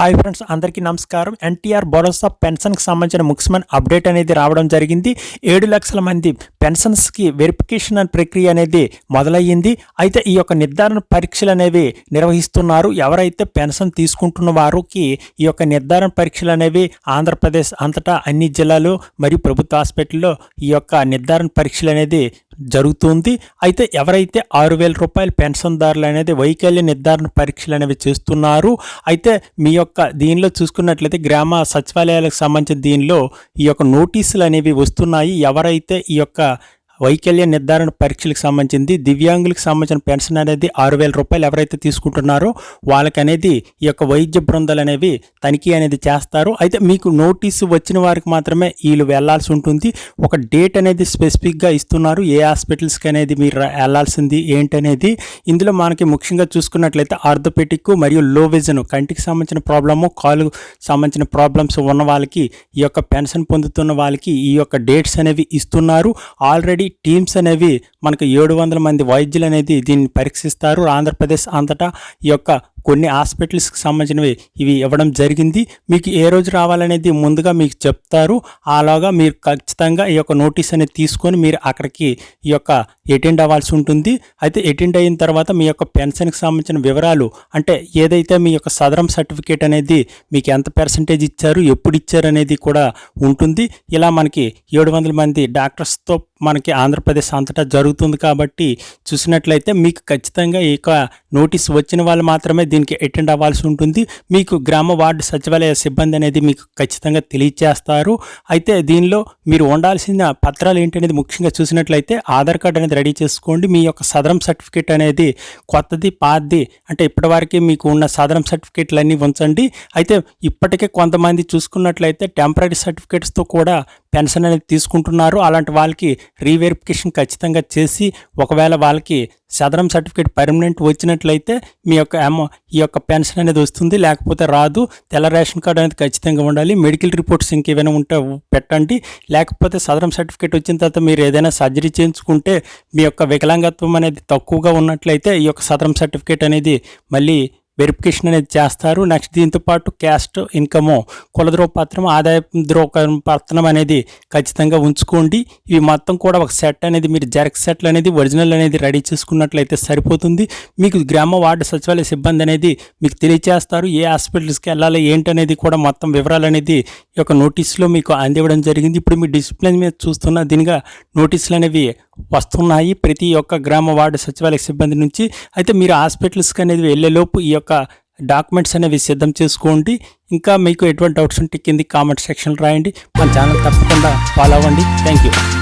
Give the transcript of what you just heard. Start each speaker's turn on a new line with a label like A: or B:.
A: Hi friends అందరికీ నమస్కారం. ఎన్టీఆర్ భరోసా పెన్షన్కి సంబంధించిన ముఖ్యమైన అప్డేట్ అనేది రావడం జరిగింది. ఏడు లక్షల మంది పెన్షన్స్కి వెరిఫికేషన్ అనే ప్రక్రియ అనేది మొదలయ్యింది. అయితే ఈ యొక్క నిర్ధారణ పరీక్షలు అనేవి నిర్వహిస్తున్నారు. ఎవరైతే పెన్షన్ తీసుకుంటున్న వారికి ఈ యొక్క నిర్ధారణ పరీక్షలు అనేవి ఆంధ్రప్రదేశ్ అంతటా అన్ని జిల్లాలు మరియు ప్రభుత్వ హాస్పిటల్లో ఈ యొక్క నిర్ధారణ పరీక్షలు అనేది జరుగుతుంది. అయితే ఎవరైతే ఆరు వేల రూపాయల పెన్షన్దారులు అనేది వైకల్య నిర్ధారణ పరీక్షలు అనేవి చేస్తున్నారు అయితే మీ యొక్క దీనిలో చూసుకున్నట్లయితే గ్రామ సచివాలయాలకు సంబంధించిన దీనిలో ఈ యొక్క నోటీసులు అనేవి వస్తున్నాయి. ఎవరైతే ఈ యొక్క వైకల్య నిర్ధారణ పరీక్షలకు సంబంధించింది దివ్యాంగులకు సంబంధించిన పెన్షన్ అనేది ఆరు వేల రూపాయలు ఎవరైతే తీసుకుంటున్నారో వాళ్ళకి అనేది ఈ యొక్క వైద్య బృందాలు అనేవి తనిఖీ అనేది చేస్తారు. అయితే మీకు నోటీసు వచ్చిన వారికి మాత్రమే వీళ్ళు వెళ్ళాల్సి ఉంటుంది. ఒక డేట్ అనేది స్పెసిఫిక్గా ఇస్తున్నారు. ఏ హాస్పిటల్స్కి అనేది మీరు వెళ్ళాల్సింది వెళ్ళాల్సింది ఏంటనేది. ఇందులో మనకి ముఖ్యంగా చూసుకున్నట్లయితే ఆర్థోపెటిక్ మరియు లో విజన్ కంటికి సంబంధించిన ప్రాబ్లము కాలు సంబంధించిన ప్రాబ్లమ్స్ ఉన్న వాళ్ళకి ఈ యొక్క పెన్షన్ పొందుతున్న వాళ్ళకి ఈ యొక్క డేట్స్ అనేవి ఇస్తున్నారు. ఆల్రెడీ టీమ్స్ అనేవి మనకు ఏడు వందల మంది వైద్యులు అనేది దీన్ని పరీక్షిస్తారు. ఆంధ్రప్రదేశ్ అంతటా ఈ యొక్క కొన్ని హాస్పిటల్స్కి సంబంధించినవి ఇవి ఇవ్వడం జరిగింది. మీకు ఏ రోజు రావాలనేది ముందుగా మీకు చెప్తారు. అలాగా మీరు ఖచ్చితంగా ఈ యొక్క నోటీస్ అనేది తీసుకొని మీరు అక్కడికి ఈ యొక్క అటెండ్ అవ్వాల్సి ఉంటుంది. అయితే అటెండ్ అయిన తర్వాత మీ యొక్క పెన్షన్కి సంబంధించిన వివరాలు అంటే ఏదైతే మీ యొక్క సదరం సర్టిఫికేట్ అనేది మీకు ఎంత పర్సంటేజ్ ఇచ్చారు ఎప్పుడు ఇచ్చారు అనేది కూడా ఉంటుంది. ఇలా మనకి ఏడు వందల మంది డాక్టర్స్తో మనకి ఆంధ్రప్రదేశ్ అంతటా జరుగుతుంది కాబట్టి చూసినట్లయితే మీకు ఖచ్చితంగా ఈ యొక్క నోటీస్ వచ్చిన వాళ్ళు మాత్రమే దీనికి అటెండ్ అవ్వాల్సి ఉంటుంది. మీకు గ్రామ వార్డు సచివాలయ సిబ్బంది అనేది మీకు ఖచ్చితంగా తెలియజేస్తారు అయితే దీనిలో మీరు ఉండాల్సిన పత్రాలు ఏంటనేది ముఖ్యంగా చూసినట్లయితే ఆధార్ కార్డు అనేది రెడీ చేసుకోండి. మీ యొక్క సదరం సర్టిఫికేట్ అనేది కొత్తది పాతది అంటే ఇప్పటివరకు మీకు ఉన్న సదరం సర్టిఫికేట్లు అన్నీ ఉంచండి. అయితే ఇప్పటికే కొంతమంది చూసుకున్నట్లయితే టెంపరీ సర్టిఫికేట్స్తో కూడా పెన్షన్ అనేది తీసుకుంటున్నారు. అలాంటి వాళ్ళకి రీవెరిఫికేషన్ ఖచ్చితంగా చేసి ఒకవేళ వాళ్ళకి సదరం సర్టిఫికేట్ పర్మనెంట్ వచ్చినట్లయితే మీ యొక్క అమౌ ఈ యొక్క పెన్షన్ అనేది వస్తుంది. లేకపోతే రాదు. తెల్ల రేషన్ కార్డు అనేది ఖచ్చితంగా ఉండాలి. మెడికల్ రిపోర్ట్స్ ఇంకేమైనా ఉంటే పెట్టండి. లేకపోతే సదరం సర్టిఫికేట్ వచ్చిన తర్వాత మీరు ఏదైనా సర్జరీ చేయించుకుంటే మీ యొక్క వికలాంగత్వం అనేది తక్కువగా ఉన్నట్లయితే ఈ యొక్క సదరం సర్టిఫికేట్ అనేది మళ్ళీ వెరిఫికేషన్ అనేది చేస్తారు. నెక్స్ట్ దీంతో పాటు క్యాస్ట్ ఇన్కము కుల పత్రం ఆదాయ ధ్రువపత్రం అనేది ఖచ్చితంగా ఉంచుకోండి. ఇవి మొత్తం కూడా ఒక సెట్ అనేది మీరు జెరక్స్ సెట్లు అనేది ఒరిజినల్ అనేది రెడీ చేసుకున్నట్లయితే సరిపోతుంది. మీకు గ్రామ వార్డు సచివాలయ సిబ్బంది అనేది మీకు తెలియజేస్తారు ఏ హాస్పిటల్స్కి వెళ్ళాలి ఏంటనేది కూడా మొత్తం వివరాలు అనేది ఈ యొక్క నోటీసులో మీకు అందివ్వడం జరిగింది. ఇప్పుడు మీ డిసిప్లిన్ మీద చూస్తున్న దీనిగా నోటీసులు అనేవి వస్తున్నాయి ప్రతి ఒక్క గ్రామ వార్డు సచివాలయ సిబ్బంది నుంచి. అయితే మీరు హాస్పిటల్స్కి అనేది వెళ్ళేలోపు ఈ యొక్క డాక్యుమెంట్స్ అనేవి సిద్ధం చేసుకోండి. ఇంకా మీకు ఎటువంటి డౌట్స్ ఉంటే కింది కామెంట్ సెక్షన్ రాయండి. మన ఛానల్ తప్పకుండా ఫాలో అవ్వండి. Thank you.